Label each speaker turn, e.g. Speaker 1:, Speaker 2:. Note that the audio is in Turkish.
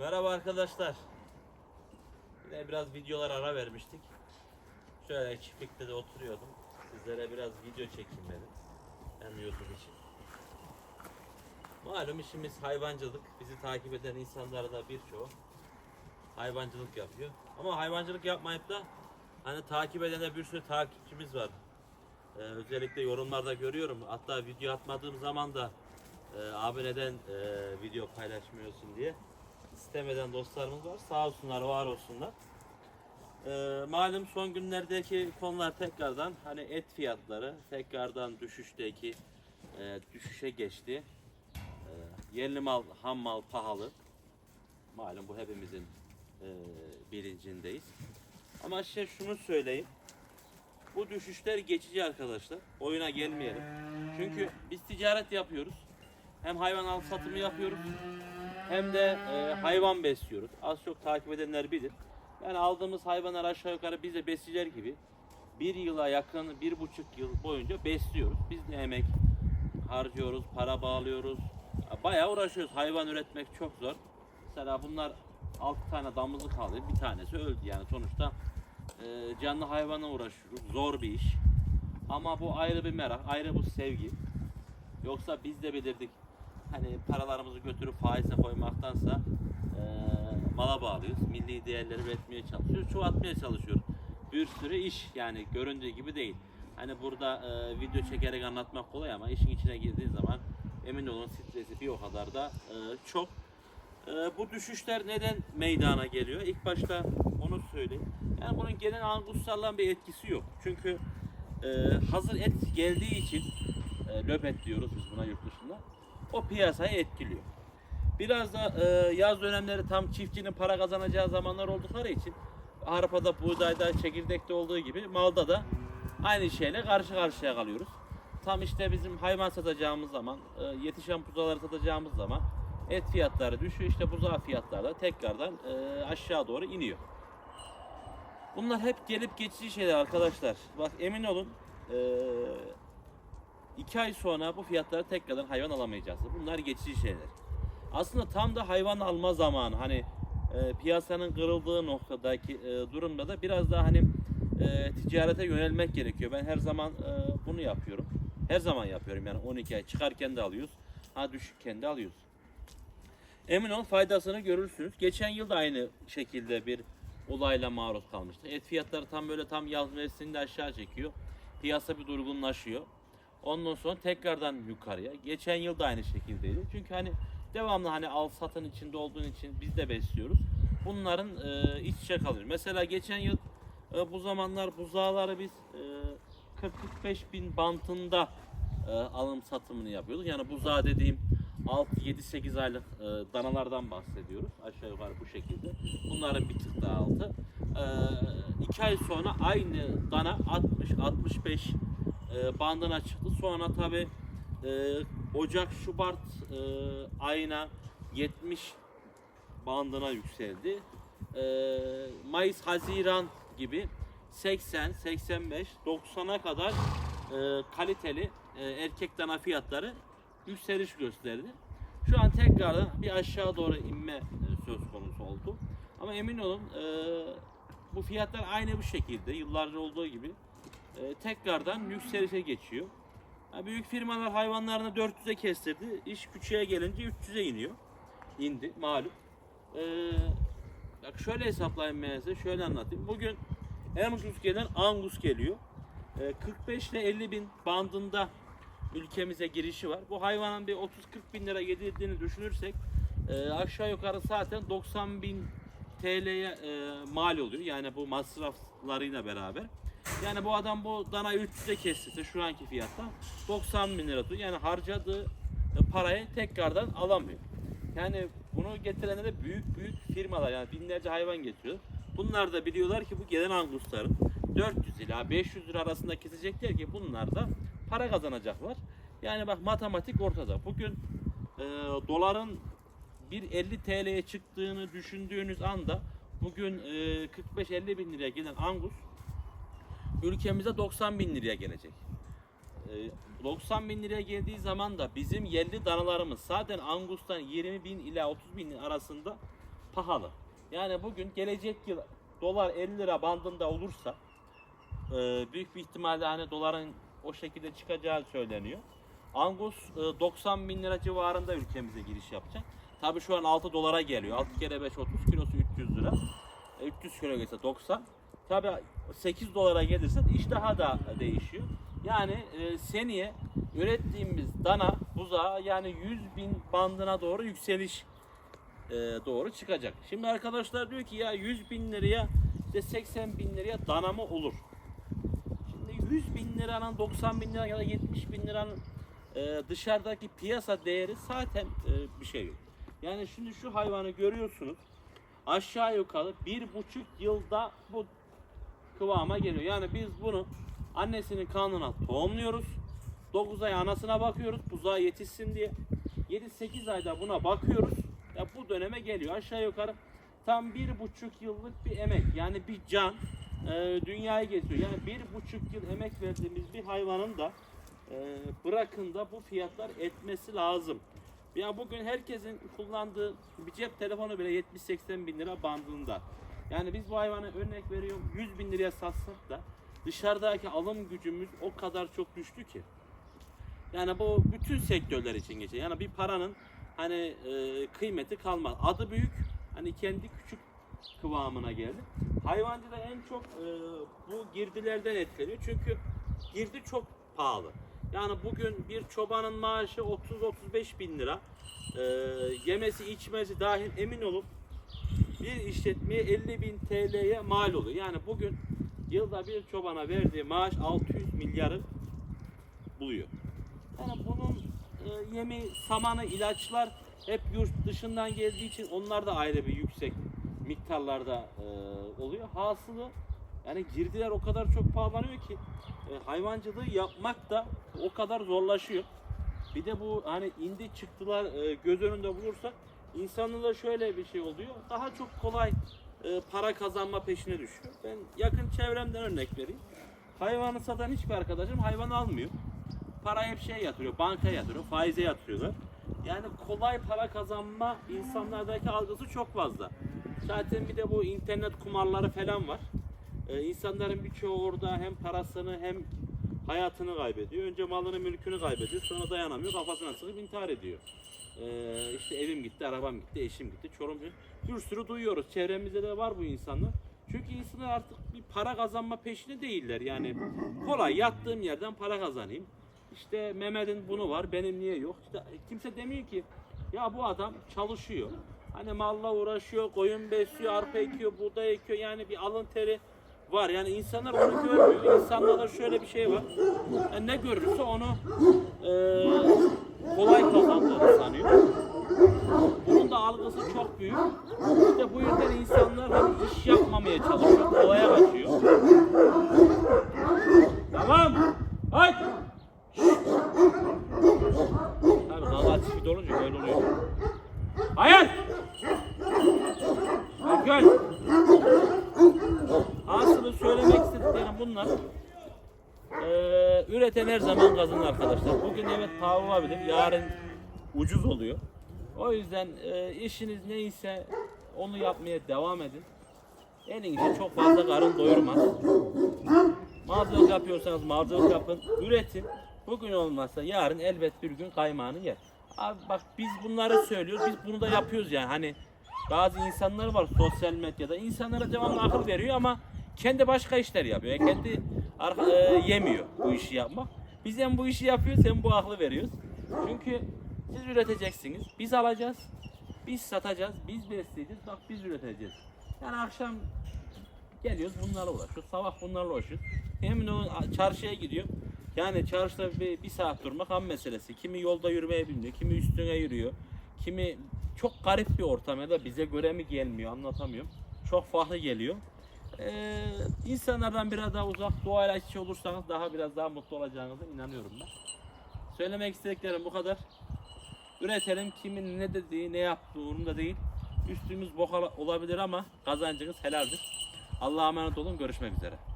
Speaker 1: Merhaba arkadaşlar. Yine biraz videolar ara vermiştik. Şöyle çiftlikte de oturuyordum. Sizlere biraz video çekeyim dedim. Hem YouTube için. Malum işimiz hayvancılık. Bizi takip eden insanlar da birçoğu hayvancılık yapıyor. Ama hayvancılık yapmayıp da hani takip eden de bir sürü takipçimiz var. Ee, özellikle yorumlarda görüyorum. Hatta video atmadığım zaman da e, abi neden e, video paylaşmıyorsun diye istemeden dostlarımız var. Sağ olsunlar, var olsunlar. Ee, malum son günlerdeki konular tekrardan hani et fiyatları tekrardan düşüşteki e, düşüşe geçti. Ee, yerli mal, ham mal pahalı. Malum bu hepimizin e, bilincindeyiz. Ama size şunu söyleyeyim. Bu düşüşler geçici arkadaşlar. Oyuna gelmeyelim. Çünkü biz ticaret yapıyoruz. Hem hayvan al satımı yapıyoruz. Hem de e, hayvan besliyoruz. Az çok takip edenler bilir. Yani aldığımız hayvanlar aşağı yukarı bize besiciler gibi bir yıla yakın, bir buçuk yıl boyunca besliyoruz. Biz ne emek harcıyoruz, para bağlıyoruz. Ya Bayağı uğraşıyoruz. Hayvan üretmek çok zor. Mesela bunlar 6 tane damızlık aldı. Bir tanesi öldü yani sonuçta e, canlı hayvana uğraşıyoruz. Zor bir iş. Ama bu ayrı bir merak, ayrı bu sevgi. Yoksa biz de belirdik. Hani paralarımızı götürüp faize koymaktansa e, mala bağlıyoruz. Milli değerleri üretmeye çalışıyoruz. Çoğaltmaya çalışıyoruz. Bir sürü iş yani göründüğü gibi değil. Hani burada e, video çekerek anlatmak kolay ama işin içine girdiği zaman emin olun stresi bir o kadar da e, çok. E, bu düşüşler neden meydana geliyor? İlk başta onu söyleyeyim. Yani bunun genel anguslarla bir etkisi yok. Çünkü e, hazır et geldiği için e, löpet diyoruz biz buna yurt dışında. O piyasayı etkiliyor. Biraz da e, yaz dönemleri tam çiftçinin para kazanacağı zamanlar oldukları için arpada, buğdayda, çekirdekte olduğu gibi malda da aynı şeyle karşı karşıya kalıyoruz. Tam işte bizim hayvan satacağımız zaman, e, yetişen buzaları satacağımız zaman et fiyatları düşüyor. İşte buzağı fiyatları da tekrardan e, aşağı doğru iniyor. Bunlar hep gelip geçici şeyler arkadaşlar. Bak emin olun e, iki ay sonra bu fiyatlara tekrardan hayvan alamayacağız. Bunlar geçici şeyler. Aslında tam da hayvan alma zamanı. Hani e, piyasanın kırıldığı noktadaki e, durumda da biraz daha hani e, ticarete yönelmek gerekiyor. Ben her zaman e, bunu yapıyorum. Her zaman yapıyorum yani 12 ay çıkarken de alıyoruz. Ha düşükken de alıyoruz. Emin ol faydasını görürsünüz. Geçen yıl da aynı şekilde bir olayla maruz kalmıştı. Et fiyatları tam böyle tam yaz mevsiminde aşağı çekiyor. Piyasa bir durgunlaşıyor. Ondan sonra tekrardan yukarıya. Geçen yıl da aynı şekildeydi. Çünkü hani devamlı hani al satın içinde olduğun için biz de besliyoruz. Bunların e, iç içe kalıyor. Mesela geçen yıl e, bu zamanlar buzağları biz e, 40-45 bin bantında e, alım satımını yapıyorduk. Yani buzağı dediğim 6-7-8 aylık e, danalardan bahsediyoruz. Aşağı yukarı bu şekilde. Bunların bir tık daha altı. 2 ay sonra aynı dana 60-65 e, bandına çıktı. Sonra tabi Ocak, Şubat e, ayına 70 bandına yükseldi. E, Mayıs, Haziran gibi 80, 85, 90'a kadar e, kaliteli e, erkek dana fiyatları yükseliş gösterdi. Şu an tekrardan bir aşağı doğru inme e, söz konusu oldu. Ama emin olun e, bu fiyatlar aynı bu şekilde yıllarca olduğu gibi e, tekrardan yükselişe geçiyor. Ha, büyük firmalar hayvanlarını 400'e kestirdi. İş küçüğe gelince 300'e iniyor. İndi malum. Ee, bak şöyle hesaplayayım ben. Şöyle anlatayım. Bugün ucuz gelen Angus geliyor. Ee, 45 ile 50 bin bandında ülkemize girişi var. Bu hayvanın bir 30-40 bin lira yedirdiğini düşünürsek e, aşağı yukarı zaten 90 bin TL'ye e, mal oluyor. Yani bu masraflarıyla beraber. Yani bu adam bu dana 300'e kestirse şu anki fiyatta 90 bin lira tutuyor. Yani harcadığı parayı tekrardan alamıyor. Yani bunu getirenler de büyük büyük firmalar yani binlerce hayvan getiriyor. Bunlar da biliyorlar ki bu gelen angusların 400 ila 500 lira arasında kesecekler ki bunlar da para kazanacaklar. Yani bak matematik ortada. Bugün e, doların 1.50 TL'ye çıktığını düşündüğünüz anda bugün e, 45-50 bin liraya gelen angus ülkemize 90 bin liraya gelecek. Ee, 90 bin liraya geldiği zaman da bizim yerli danalarımız zaten Angus'tan 20 bin ila 30 bin arasında pahalı. Yani bugün gelecek yıl dolar 50 lira bandında olursa e, büyük bir ihtimalle hani doların o şekilde çıkacağı söyleniyor. Angus e, 90 bin lira civarında ülkemize giriş yapacak. Tabii şu an 6 dolara geliyor. 6 kere 5 30 kilosu 300 lira. E, 300 kilo gelse 90. Tabii 8 dolara gelirse iş daha da değişiyor. Yani e, seneye ürettiğimiz dana buzağı yani 100 bin bandına doğru yükseliş e, doğru çıkacak. Şimdi arkadaşlar diyor ki ya 100 bin liraya işte 80 bin liraya dana mı olur? Şimdi 100 bin liranın 90 bin lira ya da 70 bin liranın e, dışarıdaki piyasa değeri zaten e, bir şey yok. Yani şimdi şu hayvanı görüyorsunuz aşağı yukarı bir buçuk yılda bu kıvama geliyor. Yani biz bunu annesinin karnına tohumluyoruz. 9 ay anasına bakıyoruz buzağı yetişsin diye. 7-8 ayda buna bakıyoruz. Ya bu döneme geliyor. Aşağı yukarı tam bir buçuk yıllık bir emek. Yani bir can e, dünyaya getiriyor. Yani bir buçuk yıl emek verdiğimiz bir hayvanın da e, bırakın da bu fiyatlar etmesi lazım. Ya bugün herkesin kullandığı bir cep telefonu bile 70-80 bin lira bandında. Yani biz bu hayvanı örnek veriyorum 100 bin liraya satsak da dışarıdaki alım gücümüz o kadar çok düştü ki. Yani bu bütün sektörler için geçer. Yani bir paranın hani e, kıymeti kalmaz. Adı büyük, hani kendi küçük kıvamına geldi. Hayvancılık en çok e, bu girdilerden etkileniyor. Çünkü girdi çok pahalı. Yani bugün bir çobanın maaşı 30-35 bin lira. E, yemesi içmesi dahil emin olun bir işletmeye 50 bin TL'ye mal oluyor. Yani bugün yılda bir çobana verdiği maaş 600 milyarı buluyor. Yani bunun e, yemi, samanı, ilaçlar hep yurt dışından geldiği için onlar da ayrı bir yüksek miktarlarda e, oluyor. Hasılı yani girdiler o kadar çok pahalanıyor ki e, hayvancılığı yapmak da o kadar zorlaşıyor. Bir de bu hani indi çıktılar e, göz önünde bulursak insanlarda şöyle bir şey oluyor. Daha çok kolay e, para kazanma peşine düşüyor. Ben yakın çevremden örnek vereyim. Hayvanı satan hiçbir arkadaşım hayvan almıyor. Para hep şey yatırıyor, bankaya yatırıyor, faize yatırıyorlar. Yani kolay para kazanma insanlardaki algısı çok fazla. Zaten bir de bu internet kumarları falan var. Ee, insanların birçoğu orada hem parasını hem hayatını kaybediyor. Önce malını mülkünü kaybediyor. Sonra dayanamıyor. Kafasına sıkıp intihar ediyor. Ee, işte evim gitti, arabam gitti, eşim gitti, çorum gitti. Bir sürü duyuyoruz. Çevremizde de var bu insanlar. Çünkü insanlar artık bir para kazanma peşinde değiller. Yani kolay yattığım yerden para kazanayım. İşte Mehmet'in bunu var, benim niye yok? İşte kimse demiyor ki ya bu adam çalışıyor. Hani malla uğraşıyor, koyun besliyor, arpa ekiyor, buğday ekiyor. Yani bir alın teri var. Yani insanlar onu görmüyor. İnsanlarda şöyle bir şey var. Yani ne görürse onu eee, kolay kazandığını sanıyor. Bunun da algısı çok büyük. İşte bu yüzden insanlar hani iş yapmamaya çalışıyor, kolaya kaçıyor. Tamam. Haydi. Tabii kavga çift olunca böyle oluyor. Hayır. Gel. Aslında söylemek istediklerim bunlar. Ee, üreten her zaman kazanır arkadaşlar. Bugün evet pahalı olabilir, yarın ucuz oluyor. O yüzden e, işiniz neyse onu yapmaya devam edin. Elinizi çok fazla karın doyurmaz. Mağazalık yapıyorsanız mağazalık yapın, üretin. Bugün olmazsa yarın elbet bir gün kaymağını yer. Abi bak biz bunları söylüyoruz, biz bunu da yapıyoruz yani. Hani bazı insanlar var sosyal medyada. insanlara devamlı akıl veriyor ama kendi başka işler yapıyor. Kendi arka, e, yemiyor bu işi yapmak. Biz hem bu işi yapıyoruz hem bu aklı veriyoruz. Çünkü siz üreteceksiniz, biz alacağız, biz satacağız, biz besleyeceğiz, bak biz üreteceğiz. Yani akşam geliyoruz bunlarla uğraşıyoruz, sabah bunlarla uğraşıyoruz. Hem de çarşıya gidiyor. Yani çarşıda bir, bir saat durmak ham meselesi. Kimi yolda yürümeye bilmiyor, kimi üstüne yürüyor. Kimi çok garip bir ortam ya da bize göre mi gelmiyor anlatamıyorum. Çok farklı geliyor. Ee, insanlardan biraz daha uzak doğayla iç olursanız daha biraz daha mutlu olacağınıza inanıyorum ben. Söylemek istediklerim bu kadar. Üretelim kimin ne dediği ne yaptığı umurumda değil. Üstümüz bok olabilir ama kazancınız helaldir. Allah'a emanet olun görüşmek üzere.